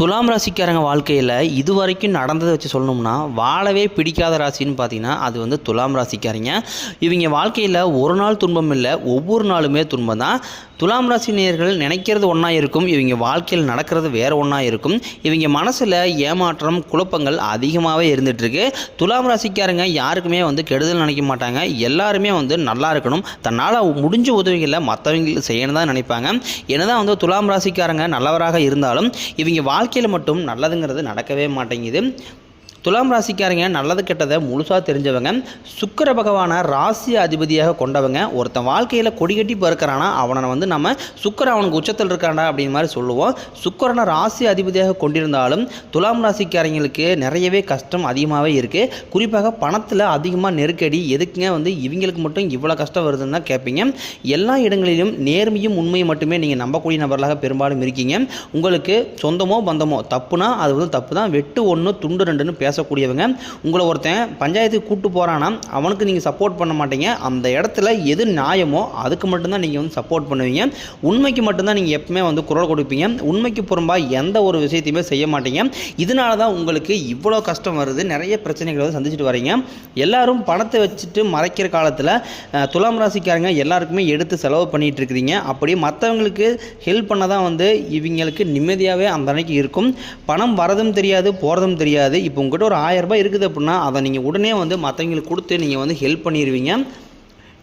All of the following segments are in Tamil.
துலாம் ராசிக்காரங்க வாழ்க்கையில் இது வரைக்கும் நடந்ததை வச்சு சொல்லணும்னா வாழவே பிடிக்காத ராசின்னு பார்த்தீங்கன்னா அது வந்து துலாம் ராசிக்காரங்க. இவங்க வாழ்க்கையில் ஒரு நாள் துன்பம் இல்லை ஒவ்வொரு நாளுமே துன்பம் தான் துலாம் ராசி நேயர்கள் நினைக்கிறது ஒன்றா இருக்கும் இவங்க வாழ்க்கையில் நடக்கிறது வேறு ஒன்றா இருக்கும். இவங்க மனசில் ஏமாற்றம் குழப்பங்கள் அதிகமாகவே இருந்துகிட்ருக்கு துலாம் ராசிக்காரங்க யாருக்குமே வந்து கெடுதல் நினைக்க மாட்டாங்க. எல்லாருமே வந்து நல்லா இருக்கணும். தன்னால் முடிஞ்ச உதவிகளை மற்றவங்களுக்கு செய்யணும் தான் நினைப்பாங்க. என்னதான் வந்து துலாம் ராசிக்காரங்க நல்லவராக இருந்தாலும் இவங்க வாழ்க்கையில் மட்டும் நல்லதுங்கிறது நடக்கவே மாட்டேங்குது. துலாம் ராசிக்காரங்க நல்லது கெட்டதை முழுசாக தெரிஞ்சவங்க. சுக்கர பகவானை ராசி அதிபதியாக கொண்டவங்க. ஒருத்தன் வாழ்க்கையில் கொடிகட்டி பறக்கிறானா அவனை வந்து நம்ம சுக்கர அவனுக்கு உச்சத்தில் இருக்காண்டா அப்படின்னு மாதிரி சொல்லுவோம். சுக்கரனை ராசி அதிபதியாக கொண்டிருந்தாலும் துலாம் ராசிக்காரங்களுக்கு நிறையவே கஷ்டம் அதிகமாகவே இருக்குது குறிப்பாக பணத்தில் அதிகமாக நெருக்கடி எதுக்குங்க வந்து இவங்களுக்கு மட்டும் இவ்வளோ கஷ்டம் வருதுன்னு தான் கேட்பீங்க. எல்லா இடங்களிலும் நேர்மையும் உண்மையும் மட்டுமே நீங்கள் நம்பக்கூடிய நபர்களாக பெரும்பாலும் இருக்கீங்க. உங்களுக்கு சொந்தமோ பந்தமோ தப்புனா அது வந்து தப்பு தான் வெட்டு ஒன்று துண்டு ரெண்டுன்னு பேசக்கூடியவங்க. உங்களை ஒருத்தன் பஞ்சாயத்துக்கு கூப்பிட்டு போகிறான்னா அவனுக்கு நீங்கள் சப்போர்ட் பண்ண மாட்டீங்க. அந்த இடத்துல எது நியாயமோ அதுக்கு மட்டும்தான் நீங்கள் வந்து சப்போர்ட் பண்ணுவீங்க. உண்மைக்கு மட்டும்தான் நீங்கள் எப்பவுமே வந்து குரல் கொடுப்பீங்க. உண்மைக்கு புறம்பாக எந்த ஒரு விஷயத்தையுமே செய்ய மாட்டீங்க. இதனால தான் உங்களுக்கு இவ்வளோ கஷ்டம் வருது. நிறைய பிரச்சனைகளை வந்து சந்திச்சுட்டு வரீங்க. எல்லாரும் பணத்தை வச்சுட்டு மறைக்கிற காலத்தில் துலாம் ராசிக்காரங்க எல்லாருக்குமே எடுத்து செலவு பண்ணிகிட்டு இருக்கிறீங்க. அப்படி மற்றவங்களுக்கு ஹெல்ப் பண்ண தான் வந்து இவங்களுக்கு நிம்மதியாகவே அந்த அன்னைக்கு இருக்கும். பணம் வரதும் தெரியாது போகிறதும் தெரியாது. இப்போ உங்கள்கிட்ட ஒரு ஆயிரம் ரூபாய் இருக்குது அப்படின்னா அதை நீங்கள் உடனே வந்து மற்றவங்களுக்கு கொடுத்து நீங்கள் வந்து ஹெல்ப் பண்ணிடுவீங்க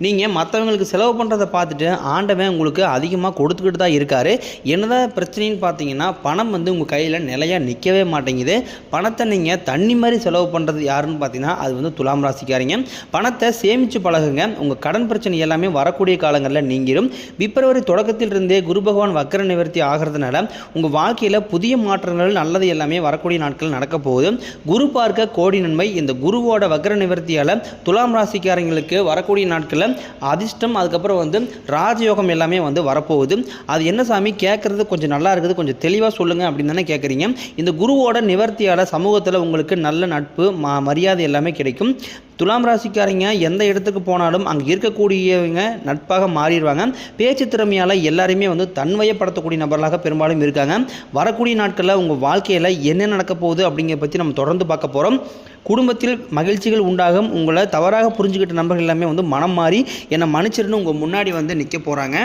நீங்கள் மற்றவங்களுக்கு செலவு பண்ணுறதை பார்த்துட்டு ஆண்டவன் உங்களுக்கு அதிகமாக கொடுத்துக்கிட்டு தான் இருக்கார். என்னதான் பிரச்சனைன்னு பார்த்தீங்கன்னா பணம் வந்து உங்கள் கையில் நிலையாக நிற்கவே மாட்டேங்குது. பணத்தை நீங்கள் தண்ணி மாதிரி செலவு பண்ணுறது யாருன்னு பார்த்தீங்கன்னா அது வந்து துலாம் ராசிக்காரங்க. பணத்தை சேமித்து பழகுங்க. உங்கள் கடன் பிரச்சனை எல்லாமே வரக்கூடிய காலங்களில் நீங்கிடும் பிப்ரவரி தொடக்கத்திலிருந்தே குரு பகவான் வக்கர நிவர்த்தி ஆகிறதுனால உங்கள் வாழ்க்கையில் புதிய மாற்றங்கள் நல்லது எல்லாமே வரக்கூடிய நாட்கள் நடக்க போகுது. குரு பார்க்க கோடி நன்மை. இந்த குருவோட வக்கர நிவர்த்தியால் துலாம் ராசிக்காரங்களுக்கு வரக்கூடிய நாட்களில் அதிர்ஷ்டம் அதுக்கப்புறம் வந்து ராஜயோகம் எல்லாமே வந்து வரப்போகுது. அது என்ன சாமி? கேட்குறது கொஞ்சம் நல்லா இருக்குது. கொஞ்சம் தெளிவாக சொல்லுங்கள் அப்படின்னு தானே கேட்குறீங்க இந்த குருவோட நிவர்த்தியால் சமூகத்தில் உங்களுக்கு நல்ல நட்பு மரியாதை எல்லாமே கிடைக்கும். துலாம் ராசிக்காரங்க எந்த இடத்துக்கு போனாலும் அங்கே இருக்கக்கூடியவங்க நட்பாக மாறிடுவாங்க. பேச்சு திறமையால் எல்லாருமே வந்து தன்வயப்படுத்தக்கூடிய நபர்களாக பெரும்பாலும் இருக்காங்க. வரக்கூடிய நாட்களில் உங்கள் வாழ்க்கையில் என்ன நடக்க போகுது அப்படிங்கிற பற்றி நம்ம தொடர்ந்து பார்க்க போகிறோம் குடும்பத்தில் மகிழ்ச்சிகள் உண்டாகும். உங்களை தவறாக புரிஞ்சுக்கிட்ட நபர்கள் எல்லாமே வந்து மனம் மாறி என்னை மன்னிச்சிருன்னு உங்கள் முன்னாடி வந்து நிற்க போகிறாங்க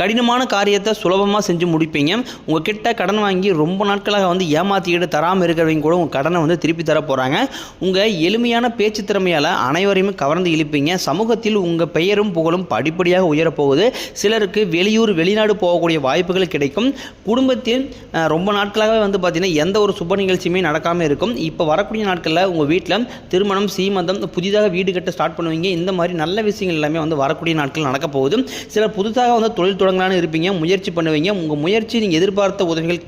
கடினமான காரியத்தை சுலபமாக செஞ்சு முடிப்பீங்க. உங்ககிட்ட கடன் வாங்கி ரொம்ப நாட்களாக வந்து ஏமாற்றிக்கிட்டு தராமல் இருக்கிறவங்க கூட உங்கள் கடனை வந்து திருப்பி தர போகிறாங்க உங்கள் எளிமையான பேச்சு திறமையால் அனைவரையுமே கவர்ந்து இழுப்பீங்க. சமூகத்தில் உங்கள் பெயரும் புகழும் படிப்படியாக உயரப்போகுது. சிலருக்கு வெளியூர் வெளிநாடு போகக்கூடிய வாய்ப்புகள் கிடைக்கும். குடும்பத்தில் ரொம்ப நாட்களாகவே வந்து பார்த்திங்கன்னா எந்த ஒரு சுப நிகழ்ச்சியுமே நடக்காமல் இருக்கும். இப்போ வரக்கூடிய நாட்களில் உங்கள் வீட்டில் திருமணம் சீமந்தம் புதிதாக வீடு கட்ட ஸ்டார்ட் பண்ணுவீங்க. இந்த மாதிரி நல்ல விஷயங்கள் எல்லாமே வந்து வரக்கூடிய நாட்கள் நடக்க போகுது. சிலர் புதுசாக வந்து தொழில் தொடங்கலான்னு இருப்பீங்க முயற்சி பண்ணுவீங்க. உங்கள் முயற்சி நீங்கள் எதிர்பார்த்த உதவிகள்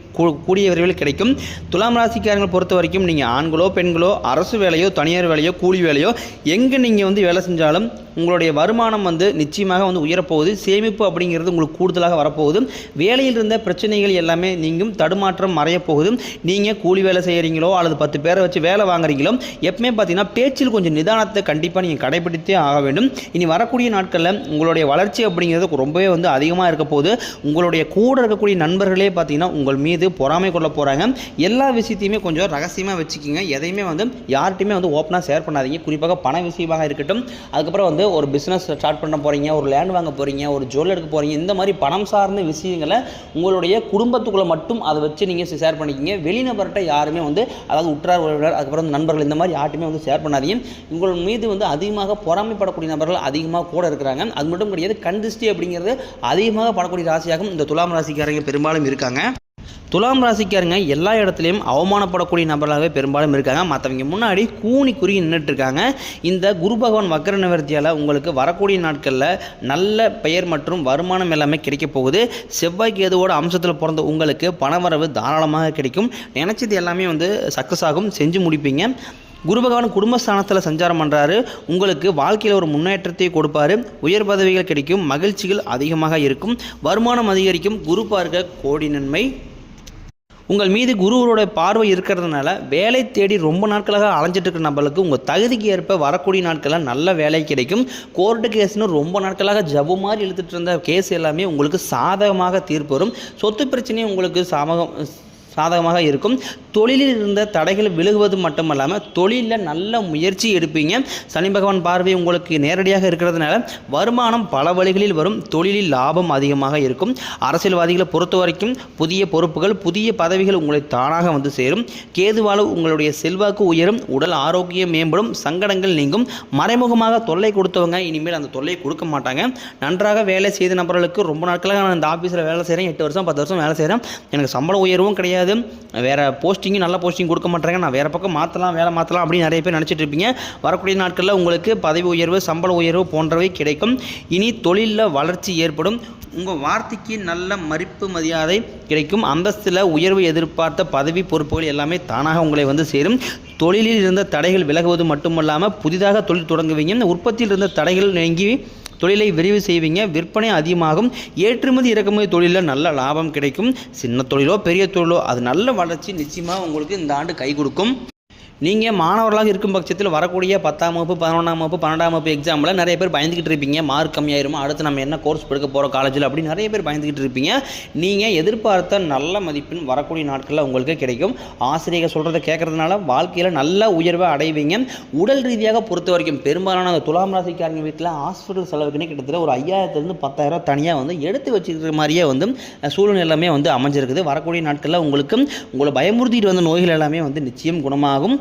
கூடிய விரைவில் கிடைக்கும். துலாம் ராசிக்காரங்களை பொறுத்த வரைக்கும் நீங்கள் ஆண்களோ பெண்களோ அரசு வேலையோ தனியார் வேலையோ கூலி வேலையோ எங்கே நீங்கள் வந்து வேலை செஞ்சாலும் உங்களுடைய வருமானம் வந்து நிச்சயமாக வந்து உயரப்போகுது. சேமிப்பு அப்படிங்கிறது உங்களுக்கு கூடுதலாக வரப்போகுது. வேலையில் இருந்த பிரச்சனைகள் எல்லாமே நீங்கும் தடுமாற்றம் மறையப்போகுது நீங்கள் கூலி வேலை செய்கிறீங்களோ அல்லது பத்து பேரை வச்சு வேலை வாங்குறீங்களோ எப்பவுமே பார்த்தீங்கன்னா பேச்சில் கொஞ்சம் நிதானத்தை கண்டிப்பாக நீங்கள் கடைபிடித்தே ஆக வேண்டும். இனி வரக்கூடிய நாட்களில் உங்களுடைய வளர்ச்சி அப்படிங்கிறது ரொம்பவே வந்து அதிகமாக இருக்க போது உங்களுடைய கூட இருக்கக்கூடிய நண்பர்களே பார்த்தீங்கன்னா உங்கள் மீது பொறாமை கொள்ள போகிறாங்க எல்லா விஷயத்தையுமே கொஞ்சம் ரகசியமாக வச்சுக்கிங்க. எதையுமே வந்து யார்கிட்டையுமே வந்து ஓப்பனாக ஷேர் பண்ணாதீங்க. குறிப்பாக பண விஷயமாக இருக்கட்டும். அதுக்கப்புறம் வந்து ஒரு பிஸ்னஸ் ஸ்டார்ட் பண்ண போகிறீங்க ஒரு லேண்ட் வாங்க போகிறீங்க ஒரு ஜுவல் எடுக்க போகிறீங்க இந்த மாதிரி பணம் சார்ந்த விஷயங்களை உங்களுடைய குடும்பத்துக்குள்ளே மட்டும் அதை வச்சு நீங்கள் ஷேர் பண்ணிக்கிங்க. வெளிநபர்கிட்ட யாருமே வந்து அதாவது உற்றார் உறவினர் அதுக்கப்புறம் நண்பர்கள் இந்த மாதிரி யார்ட்டுமே வந்து ஷேர் பண்ணாதீங்க. உங்கள் மீது வந்து அதிகமாக பொறாமைப்படக்கூடிய நபர்கள் அதிகமாக கூட இருக்கிறாங்க. அது மட்டும் கிடையாது கண் திருஷ்டி அப்படிங்கிறது அதிகமாக படக்கூடிய ராசியாகவும் இந்த துலாம் ராசிக்காரங்க பெரும்பாலும் இருக்காங்க. துலாம் ராசிக்காரங்க எல்லா இடத்துலையும் அவமானப்படக்கூடிய நபர்களாகவே பெரும்பாலும் இருக்காங்க. மற்றவங்க முன்னாடி கூணி குறி நின்றுட்டு இருக்காங்க இந்த குரு பகவான் வக்கர நிவர்த்தியால் உங்களுக்கு வரக்கூடிய நாட்களில் நல்ல பெயர் மற்றும் வருமானம் எல்லாமே கிடைக்க போகுது. செவ்வாய் எதுவோட அம்சத்தில் பிறந்த உங்களுக்கு பணவரவு தாராளமாக கிடைக்கும். நினச்சது எல்லாமே வந்து சக்ஸஸ் ஆகும். செஞ்சு முடிப்பீங்க. குரு பகவான் குடும்பஸ்தானத்தில் சஞ்சாரம் பண்ணுறாரு உங்களுக்கு வாழ்க்கையில் ஒரு முன்னேற்றத்தை கொடுப்பாரு. உயர் பதவிகள் கிடைக்கும். மகிழ்ச்சிகள் அதிகமாக இருக்கும். வருமானம் அதிகரிக்கும். குரு பார்க்க கோடி நன்மை. உங்கள் மீது குருவரோட பார்வை இருக்கிறதுனால வேலை தேடி ரொம்ப நாட்களாக அலைஞ்சிட்டு இருக்கிற நபர்களுக்கு உங்கள் தகுதிக்கு ஏற்ப வரக்கூடிய நாட்களில் நல்ல வேலை கிடைக்கும். கோர்ட்டு கேஸ்னு ரொம்ப நாட்களாக ஜபு மாதிரி இழுத்துட்டு இருந்த கேஸ் எல்லாமே உங்களுக்கு சாதகமாக தீர்ப்பு வரும். சொத்து பிரச்சனையும் உங்களுக்கு சாமகம் சாதகமாக இருக்கும். தொழிலில் இருந்த தடைகள் விலகுவது மட்டுமல்லாமல் தொழிலில் நல்ல முயற்சி எடுப்பீங்க. சனி பகவான் பார்வை உங்களுக்கு நேரடியாக இருக்கிறதுனால வருமானம் பல வழிகளில் வரும். தொழிலில் லாபம் அதிகமாக இருக்கும். அரசியல்வாதிகளை பொறுத்த வரைக்கும் புதிய பொறுப்புகள் புதிய பதவிகள் உங்களை தானாக வந்து சேரும். கேதுவால உங்களுடைய செல்வாக்கு உயரும். உடல் ஆரோக்கியம் மேம்படும். சங்கடங்கள் நீங்கும். மறைமுகமாக தொல்லை கொடுத்தவங்க இனிமேல் அந்த தொல்லை கொடுக்க மாட்டாங்க. நன்றாக வேலை செய்த நபர்களுக்கு ரொம்ப நாட்களாக நான் இந்த ஆஃபீஸில் வேலை செய்கிறேன் எட்டு வருஷம் பத்து வருஷம் வேலை செய்கிறேன் எனக்கு சம்பள உயர்வும் கிடையாது. வேறு போஸ்டிங்கும் நல்ல போஸ்டிங் கொடுக்க மாட்டாங்க நான் வேறு பக்கம் மாற்றலாம் வேலை மாற்றலாம் அப்படின்னு நிறைய பேர் நினச்சிட்டு இருப்பீங்க. வரக்கூடிய நாட்களில் உங்களுக்கு பதவி உயர்வு சம்பள உயர்வு போன்றவை கிடைக்கும். இனி தொழிலில் வளர்ச்சி ஏற்படும். உங்கள் வார்த்தைக்கு நல்ல மதிப்பு மரியாதை கிடைக்கும். அந்தஸ்தில் உயர்வு எதிர்பார்த்த பதவி பொறுப்புகள் எல்லாமே தானாக உங்களை வந்து சேரும். தொழிலில் இருந்த தடைகள் விலகுவது மட்டுமல்லாமல் புதிதாக தொழில் தொடங்குவீங்க. உற்பத்தியில் இருந்த தடைகள் நீங்கி தொழிலை விரிவு செய்வீங்க. விற்பனை அதிகமாகும். ஏற்றுமதி இறக்குமதி தொழிலில் நல்ல லாபம் கிடைக்கும். சின்ன தொழிலோ பெரிய தொழிலோ அது நல்ல வளர்ச்சி நிச்சயமாக உங்களுக்கு இந்த ஆண்டு கை கொடுக்கும். நீங்கள் மாணவர்களாக இருக்கும் பட்சத்தில் வரக்கூடிய பத்தாம் வகுப்பு பதினொன்றாம் வகுப்பு பன்னெண்டாம் வகுப்பு எக்ஸாமில் நிறைய பேர் பயந்துக்கிட்டு இருப்பீங்க. மார்க் கம்மியாயிருமா? அடுத்து நம்ம என்ன கோர்ஸ் எடுக்க போகிறோம் காலேஜில் அப்படி நிறைய பேர் பயந்துக்கிட்டு இருப்பீங்க. நீங்கள் எதிர்பார்த்த நல்ல மதிப்பெண் வரக்கூடிய நாட்களில் உங்களுக்கு கிடைக்கும். ஆசிரியர்கள் சொல்கிறத கேட்குறதுனால வாழ்க்கையில் நல்ல உயர்வை அடைவீங்க. உடல் ரீதியாக பொறுத்த வரைக்கும் பெரும்பாலான துலாம் ராசிக்காரங்க வீட்டில் ஹாஸ்பிட்டல் செலவுக்குன்னே கிட்டத்தட்ட ஒரு ஐயாயிரத்துலேருந்து பத்தாயிரம் தனியாக வந்து எடுத்து வச்சுக்கிற மாதிரியே வந்து சூழ்நிலை எல்லாமே வந்து அமைஞ்சிருக்குது. வரக்கூடிய நாட்களில் உங்களுக்கு உங்களை பயமுறுத்திட்டு வந்த நோய்கள் எல்லாமே வந்து நிச்சயம் குணமாகும்.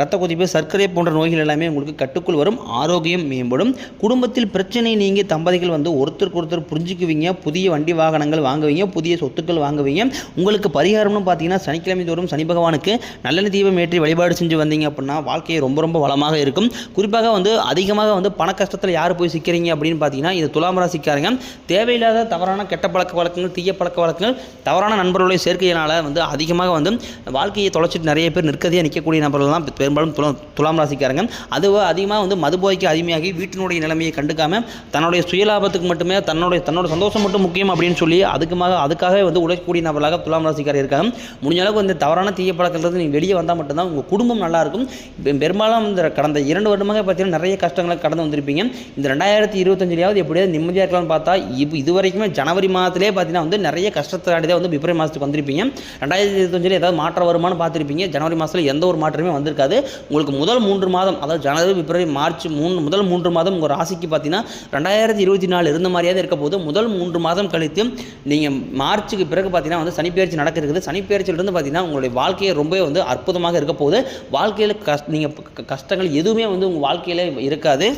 ரத்த கொதிப்பு சர்க்கரை போன்ற நோய்கள் எல்லாமே உங்களுக்கு கட்டுக்குள் வரும் ஆரோக்கியம் மேம்படும். குடும்பத்தில் பிரச்சனை நீங்கி தம்பதிகள் வந்து ஒருத்தருக்கு ஒருத்தர் புரிஞ்சுக்குவீங்க புதிய வண்டி வாகனங்கள் வாங்குவீங்க புதிய சொத்துக்கள் வாங்குவீங்க. உங்களுக்கு பரிகாரம்னு பார்த்தீங்கன்னா சனிக்கிழமை தோறும் சனி பகவானுக்கு நல்லெண்ணெய் தீபம் ஏற்றி வழிபாடு செஞ்சு வந்தீங்க அப்படின்னா வாழ்க்கையை ரொம்ப ரொம்ப வளமாக இருக்கும். குறிப்பாக வந்து அதிகமாக வந்து பண கஷ்டத்தில் யார் போய் சிக்கிறீங்க அப்படின்னு பார்த்தீங்கன்னா இது துலாம் ராசிக்காரங்க. தேவையில்லாத தவறான கெட்ட பழக்க வழக்கங்கள் தீய பழக்க வழக்கங்கள் தவறான நண்பர்களுடைய சேர்க்கையினால் வந்து அதிகமாக வந்து வாழ்க்கையை தொலைச்சிட்டு நிறைய பேர் நிற்கதையாக நிற்கக்கூடிய நபர்கள் தான் பெரும்பாலும் துலாம் துலாம் ராசிக்காரங்க. அதுவோ அதிகமாக வந்து மதுபோய்க்கு அடிமையாகி வீட்டினுடைய நிலைமையை கண்டுக்காமல் தன்னுடைய சுயலாபத்துக்கு மட்டுமே தன்னுடைய தன்னோட சந்தோஷம் மட்டும் முக்கியம் அப்படின்னு சொல்லி அதுக்குமாக அதுக்காகவே வந்து உழைக்கக்கூடிய நபர்களாக துலாம் ராசிக்காரர் இருக்காங்க. முடிஞ்ச அளவுக்கு இந்த தவறான தீய பழக்கத்துலேருந்து நீங்கள் வெளியே வந்தால் மட்டும்தான் உங்கள் குடும்பம் நல்லாயிருக்கும் பெ- பெரும்பாலும் இந்த கடந்த இரண்டு வருடமாக பார்த்தீங்கன்னா நிறைய கஷ்டங்களை கடந்து வந்திருப்பீங்க. இந்த ரெண்டாயிரத்தி இருபத்தஞ்சிலையாவது எப்படியாவது நிம்மதியாக இருக்கலாம்னு பார்த்தா இப்போ இது வரைக்குமே ஜனவரி மாதத்திலே பார்த்தீங்கன்னா வந்து நிறைய கஷ்டத்தாடி தான் வந்து பிப்ரவரி மாதத்துக்கு வந்திருப்பீங்க. ரெண்டாயிரத்தி இருபத்தஞ்சில் ஏதாவது மாற்றம் வருமானு பார்த்துருப்பீங்க. ஜனவரி மாதத்தில் எந்த ஒரு மாற்றமே வந்திருக்காது. உங்களுக்கு முதல் மூன்று மாதம் அதாவது ஜனவரி பிப்ரவரி மார்ச் மூணு முதல் மூன்று மாதம் உங்கள் ராசிக்கு பார்த்தீங்கன்னா ரெண்டாயிரத்தி இருபத்தி நாலு இருந்த மாதிரியாவது இருக்க போது முதல் மூன்று மாதம் கழித்து நீங்கள் மார்ச்சுக்கு பிறகு பார்த்தீங்கன்னா வந்து சனிப்பெயர்ச்சி நடக்க இருக்குது. சனிப்பெயர்ச்சியிலிருந்து பார்த்தீங்கன்னா உங்களுடைய வாழ்க்கையை ரொம்பவே வந்து அற்புதமாக இருக்க போகுது. வாழ்க்கையில் கஷ் நீங்கள் கஷ்டங்கள் எதுவுமே வந்து உங்கள் வாழ்க்கையில் இருக்காது.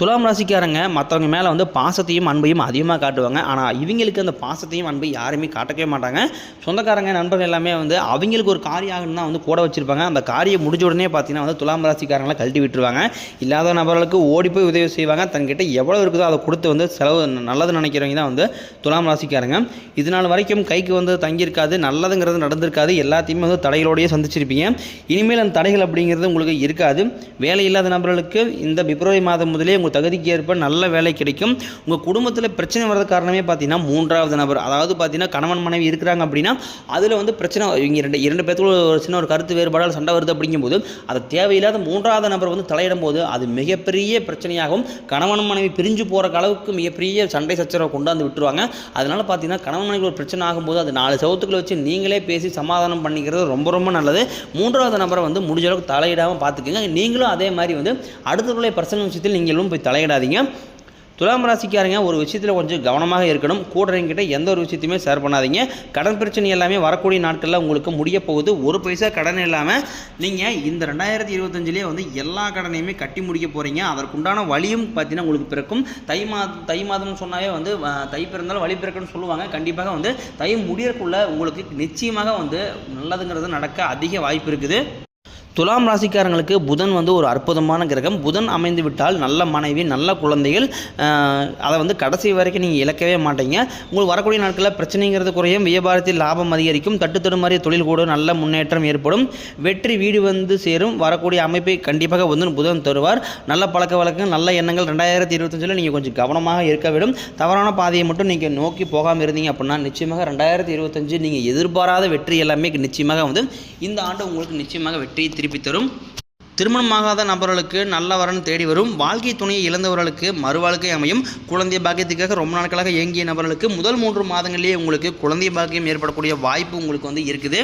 துலாம் ராசிக்காரங்க மற்றவங்க மேலே வந்து பாசத்தையும் அன்பையும் அதிகமாக காட்டுவாங்க. ஆனால் இவங்களுக்கு அந்த பாசத்தையும் அன்பையும் யாருமே காட்டவே மாட்டாங்க. சொந்தக்காரங்க நண்பர்கள் எல்லாமே வந்து அவங்களுக்கு ஒரு காரியம் ஆகணும்னா வந்து கூட வச்சுருப்பாங்க. அந்த காரியம் முடிஞ்ச உடனே பார்த்தீங்கன்னா வந்து துலாம் ராசிக்காரங்களை கழட்டி விட்டுருவாங்க. இல்லாத நபர்களுக்கு ஓடி போய் உதவி செய்வாங்க. தன்கிட்ட எவ்வளோ இருக்குதோ அதை கொடுத்து வந்து செலவு நல்லது நினைக்கிறவங்க தான் வந்து துலாம் ராசிக்காரங்க. இது நாள் வரைக்கும் கைக்கு வந்து தங்கியிருக்காது நல்லதுங்கிறது நடந்திருக்காது. எல்லாத்தையுமே வந்து தடைகளோடையே சந்திச்சிருப்பீங்க. இனிமேல் அந்த தடைகள் அப்படிங்கிறது உங்களுக்கு இருக்காது. வேலை இல்லாத நபர்களுக்கு இந்த பிப்ரவரி மாதம் முதலே உங்கள் தகுதிக்கு ஏற்ப நல்ல வேலை கிடைக்கும். உங்கள் குடும்பத்தில் பிரச்சனை வர்றது காரணமே பார்த்தீங்கன்னா மூன்றாவது நபர். அதாவது பார்த்தீங்கன்னா கணவன் மனைவி இருக்கிறாங்க அப்படின்னா அதில் வந்து பிரச்சனை இங்கே ரெண்டு இரண்டு பேர்த்துக்குள்ள ஒரு சின்ன ஒரு கருத்து வேறுபாடால் சண்டை வருது அப்படிங்கும்போது அது தேவையில்லாத மூன்றாவது நபர் வந்து தலையிடும் போது அது மிகப்பெரிய பிரச்சனையாகும் கணவன் மனைவி பிரிஞ்சு போகிற அளவுக்கு மிகப்பெரிய சண்டை சச்சரவை கொண்டாந்து விட்டுருவாங்க. அதனால பார்த்தீங்கன்னா கணவன் மனைவி ஒரு பிரச்சனை ஆகும்போது அது நாலு சவுத்துக்களை வச்சு நீங்களே பேசி சமாதானம் பண்ணிக்கிறது ரொம்ப ரொம்ப நல்லது. மூன்றாவது நபரை வந்து முடிஞ்ச அளவுக்கு தலையிடாமல் பார்த்துக்கோங்க நீங்களும் அதே மாதிரி வந்து அடுத்த பர்சனல் விஷயத்தில் நீங்களும் போய் தலையிடாதீங்க. துலாம் ராசிக்காரங்க ஒரு விஷயத்தில் கொஞ்சம் கவனமாக இருக்கணும். கூடுறவங்கிட்ட எந்த ஒரு விஷயத்தையுமே ஷேர் பண்ணாதீங்க. கடன் பிரச்சனை எல்லாமே வரக்கூடிய நாட்களில் உங்களுக்கு முடிய போகுது. ஒரு பைசா கடன் இல்லாமல் நீங்கள் இந்த ரெண்டாயிரத்தி இருபத்தஞ்சிலே வந்து எல்லா கடனையுமே கட்டி முடிக்க போகிறீங்க அதற்குண்டான வழியும் பார்த்தீங்கன்னா உங்களுக்கு பிறக்கும். தை மாதம் தை மாதம்னு சொன்னாவே வந்து தை பிறந்தாலும் வழி பிறக்குன்னு சொல்லுவாங்க. கண்டிப்பாக வந்து தை முடியறக்குள்ள உங்களுக்கு நிச்சயமாக வந்து நல்லதுங்கிறது நடக்க அதிக வாய்ப்பு இருக்குது. துலாம் ராசிக்காரங்களுக்கு புதன் வந்து ஒரு அற்புதமான கிரகம். புதன் அமைந்து விட்டால் நல்ல மனைவி நல்ல குழந்தைகள் அதை வந்து கடைசி வரைக்கும் நீங்கள் இழக்கவே மாட்டீங்க. உங்களுக்கு வரக்கூடிய நாட்களில் பிரச்சனைங்கிறது குறையும். வியாபாரத்தில் லாபம் அதிகரிக்கும். தட்டு தடுமாறிய தொழில் கூட நல்ல முன்னேற்றம் ஏற்படும். வெற்றி வீடு வந்து சேரும். வரக்கூடிய அமைப்பை கண்டிப்பாக வந்து புதன் தருவார். நல்ல பழக்க வழக்கம் நல்ல எண்ணங்கள் ரெண்டாயிரத்தி இருபத்தஞ்சில் நீங்கள் கொஞ்சம் கவனமாக இருக்க வேண்டும். தவறான பாதையை மட்டும் நீங்கள் நோக்கி போகாமல் இருந்தீங்க அப்படின்னா நிச்சயமாக ரெண்டாயிரத்தி இருபத்தஞ்சு நீங்கள் எதிர்பாராத வெற்றி எல்லாமே நிச்சயமாக வந்து இந்த ஆண்டு உங்களுக்கு நிச்சயமாக வெற்றியை திருப்பி தரும். திருமணமாகாத நபர்களுக்கு நல்ல வரன் தேடி வரும். வாழ்க்கை துணையை இழந்தவர்களுக்கு மறுவாழ்க்கை அமையும். குழந்தை பாக்கியத்துக்காக ரொம்ப நாட்களாக இயங்கிய நபர்களுக்கு முதல் மூன்று மாதங்களிலேயே உங்களுக்கு குழந்தை பாக்கியம் ஏற்படக்கூடிய வாய்ப்பு உங்களுக்கு வந்து இருக்குது.